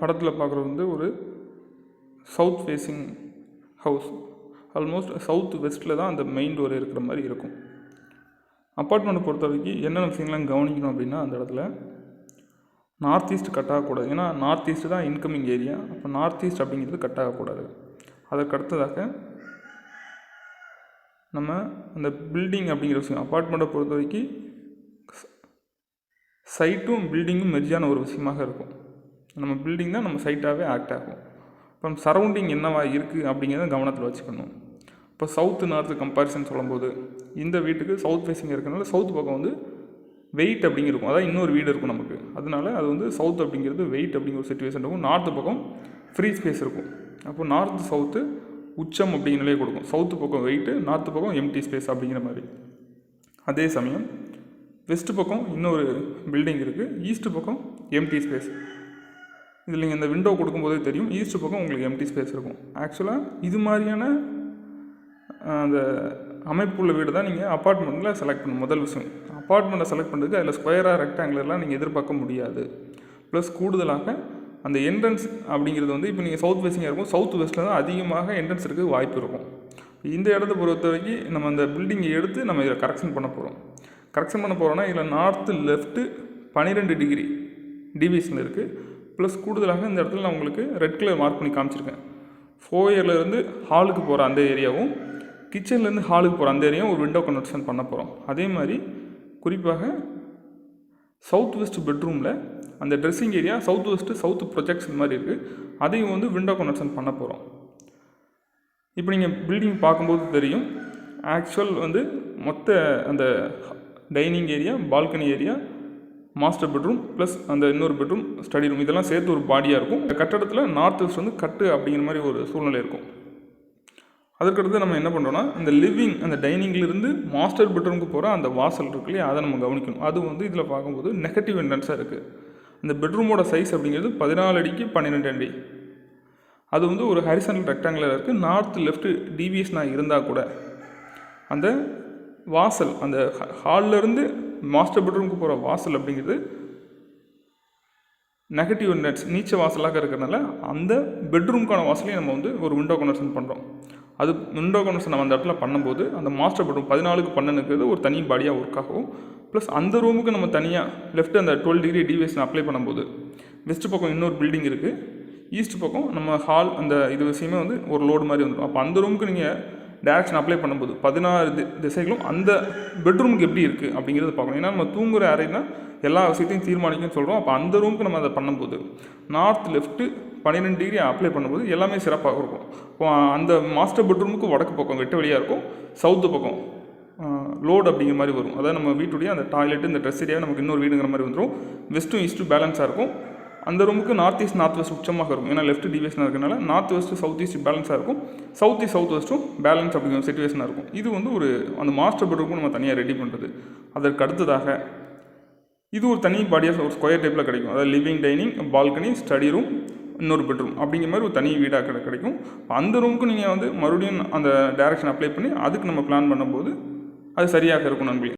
படத்தில் பார்க்குறது வந்து ஒரு south facing house almost south வெஸ்ட்டில் தான் அந்த மெயின் டோர் இருக்கிற மாதிரி இருக்கும். அப்பார்ட்மெண்ட்டை பொறுத்த வரைக்கும் என்னென்ன விஷயங்கள்லாம் கவனிக்கணும் அப்படின்னா அந்த இடத்துல நார்த் ஈஸ்ட் கட் ஆகக்கூடாது. ஏன்னா நார்த் ஈஸ்ட் தான் இன்கமிங் ஏரியா அப்போ நார்த் ஈஸ்ட் அப்படிங்கிறது கட் ஆகக்கூடாது. அதற்கு அடுத்ததாக நம்ம அந்த பில்டிங் அப்படிங்கிற விஷயம் அப்பார்ட்மெண்ட்டை பொறுத்த வரைக்கும் சைட்டும் பில்டிங்கும் மெர்ஜியான ஒரு விஷயமாக இருக்கும். நம்ம பில்டிங் தான் நம்ம சைட்டாகவே ஆக்ட் ஆகும். இப்போ சரௌண்டிங் என்னவா இருக்குது அப்படிங்கிறத கவனத்தில் வச்சுக்கணும். இப்போ சவுத்து நார்த்து கம்பேரிசன் சொல்லும்போது இந்த வீட்டுக்கு சவுத் ஃபேஸிங் இருக்கிறனால சவுத் பக்கம் வந்து வெயிட் அப்படிங்கிருக்கும் அதான் இன்னொரு வீடு இருக்கும் நமக்கு. அதனால அது வந்து சவுத் அப்படிங்கிறது வெயிட் அப்படிங்கிற ஒரு சுச்சுவேஷன் இருக்கும். நார்த்து பக்கம் ஃப்ரீ ஸ்பேஸ் இருக்கும். அப்போ நார்த்து சவுத்து உச்சம் அப்படிங்கிறதே கொடுக்கும். சவுத்து பக்கம் வெயிட்டு நார்த்து பக்கம் எம்டி ஸ்பேஸ் அப்படிங்கிற மாதிரி. அதே சமயம் வெஸ்ட்டு பக்கம் இன்னொரு பில்டிங் இருக்குது ஈஸ்ட்டு பக்கம் எம்டி ஸ்பேஸ் இதில் நீங்கள் இந்த விண்டோ கொடுக்கும்போதே தெரியும். ஈஸ்ட் பக்கம் உங்களுக்கு எம்டி ஸ்பேஸ் இருக்கும். ஆக்சுவலாக இது மாதிரியான அந்த அமைப்புள்ள வீடு தான் நீங்கள் அப்பார்ட்மெண்ட்டில் செலக்ட் பண்ணும் முதல் விஷயம். அப்பார்ட்மெண்ட்டை செலக்ட் பண்ணுறதுக்கு அதில் ஸ்கொயராக ரெக்டாங்கிளர்லாம் நீங்கள் எதிர்பார்க்க முடியாது. ப்ளஸ் கூடுதலாக அந்த என்ட்ரன்ஸ் அப்படிங்கிறது வந்து இப்போ நீங்கள் சவுத் வெஸ்டிங்காக இருக்கும். சவுத் வெஸ்ட்டில் தான் அதிகமாக என்ட்ரன்ஸ் இருக்க வாய்ப்பு இருக்கும். இந்த இடத்த பொறுத்த வரைக்கும் நம்ம அந்த பில்டிங்கை எடுத்து நம்ம இதில் கரெக்ஷன் பண்ண போகிறோம் கரெக்ஷன் பண்ண போகிறோன்னா இதில் நார்த்து லெஃப்ட்டு பன்னிரெண்டு டிகிரி டிவிஷன் இருக்குது ப்ளஸ் கூடுதலாக இந்த இடத்துல நான் உங்களுக்கு ரெட் கலர் மார்க் பண்ணி காமிச்சிருக்கேன். ஃபோயர்லேருந்து ஹாலுக்கு போகிற அந்த ஏரியாவும் கிச்சன்லேருந்து ஹாலுக்கு போகிற அந்த ஏரியாவும் ஒரு விண்டோ கன்வர்ஷன் பண்ண போகிறோம் அதே மாதிரி குறிப்பாக சவுத் வெஸ்ட் பெட்ரூமில் அந்த dressing area south west south projection மாதிரி இருக்குது அதையும் வந்து விண்டோ கன்வர்ஷன் பண்ண போகிறோம் இப்போ நீங்கள் பில்டிங் பார்க்கும்போது தெரியும் ஆக்சுவல் வந்து மொத்த அந்த dining area balcony area master bedroom plus அந்த இன்னொரு பெட்ரூம் ஸ்டடி ரூம் இதெல்லாம் சேர்த்து ஒரு பாடியாக இருக்கும். இந்த கட்டடத்தில் நார்த் வெஸ்ட் வந்து கட்டு அப்படிங்கிற மாதிரி ஒரு சூழ்நிலை இருக்கும். அதற்கடுத்து நம்ம என்ன பண்ணுறோம்னா இந்த லிவிங் அந்த டைனிங்லேருந்து மாஸ்டர் பெட்ரூமுக்கு போகிற அந்த வாசல் இருக்கு இல்லையா அதை நம்ம கவனிக்கணும். அது வந்து இதில் பார்க்கும்போது நெகட்டிவ் என்ட்ரன்ஸாக இருக்குது அந்த பெட்ரூமோட சைஸ் அப்படிங்கிறது பதினாலு அடிக்கு பன்னிரெண்டு அடி. அது வந்து ஒரு ஹரிசனல் ரெக்டாங்குலர் இருக்குது நார்த் லெஃப்ட் டீவியேஷனாக இருந்தால் கூட அந்த வாசல் அந்த ஹாலில் இருந்து மாஸ்டர் பெட்ரூமுக்கு போகிற வாசல் அப்படிங்கிறது நெகட்டிவ் நெட்ஸ் நீச்ச வாசலாக இருக்கிறனால அந்த பெட்ரூம்க்கான வாசலையும் நம்ம வந்து ஒரு விண்டோ கன்வர்ஷன் பண்ணுறோம் அது விண்டோ கன்வர்ஷன் நம்ம அந்த இடத்துல பண்ணும்போது அந்த மாஸ்டர் பெட்ரூம் பதினாலுக்கு பன்னெண்டுங்கிறது ஒரு தனி பாடியாக ஒர்க் ஆகும் ப்ளஸ் அந்த ரூமுக்கு நம்ம தனியாக லெஃப்ட் அந்த டுவெல் டிகிரி டிவியேஷன் அப்ளை பண்ணும்போது வெஸ்ட் பக்கம் இன்னொரு பில்டிங் இருக்குது ஈஸ்ட் பக்கம் நம்ம ஹால் அந்த இது விஷயமே வந்து ஒரு லோடு மாதிரி வந்துடும். அப்போ அந்த ரூமுக்கு நீங்கள் டேரக்ஷன் அப்ளை பண்ணும்போது பதினாறு திசைகளும் அந்த பெட்ரூமுக்கு எப்படி இருக்குது அப்படிங்கிறத பார்க்கணும். ஏன்னா நம்ம தூங்குற தான் எல்லா விஷயத்தையும் தீர்மானிக்கும்னு சொல்கிறோம் அப்போ அந்த ரூமுக்கு நம்ம அதை பண்ணும்போது நார்த் லெஃப்ட்டு பன்னிரெண்டு டிகிரி அப்ளை பண்ணும்போது எல்லாமே சிறப்பாக இருக்கும். இப்போ அந்த மாஸ்டர் பெட்ரூமுக்கு வடக்கு பக்கம் வெட்ட வழியாக இருக்கும் சவுத்து பக்கம் லோடு அப்படிங்கிற மாதிரி வரும். அதாவது நம்ம வீட்டுடைய அந்த டாய்லெட்டு இந்த ட்ரெஸ் ஏரியாவே நமக்கு இன்னொரு வீடுங்கிற மாதிரி வந்துடும் வெஸ்ட்டும் ஈஸ்ட்டும் பேலன்ஸாக இருக்கும். அந்த ரூமுக்கு நார்த் ஈஸ்ட் நார்த் வெஸ்ட் உச்சமாக இருக்கும். ஏன்னா லெஃப்ட் டிவியேஷனாக இருக்கனால நார்த் வெஸ்ட்டு சவுத் ஈஸ்ட் பேலன்ஸாக இருக்கும். சவுத் ஈஸ்ட் சவுத் வெஸ்ட்டும் பேலன்ஸ் அப்படிங்கிற சுச்சுவேஷனாக இருக்கும். இது வந்து ஒரு அந்த மாஸ்டர் பெட்ரூமுக்கும் நம்ம தனியாக ரெடி பண்ணுறது அதற்கு அடுத்ததாக இது ஒரு தனி பாடியாக ஒரு ஸ்கொயர் டைப்பில் கிடைக்கும். அதாவது living dining balcony study room இன்னொரு பெட்ரூம் அப்படிங்கிற மாதிரி ஒரு தனி வீடாக கிடை கிடைக்கும். அந்த ரூமுக்கு நீங்கள் வந்து மறுபடியும் அந்த டேரெக்ஷன் அப்ளை பண்ணி அதுக்கு நம்ம பிளான் பண்ணும்போது அது சரியாக இருக்கும் நண்பர்களே.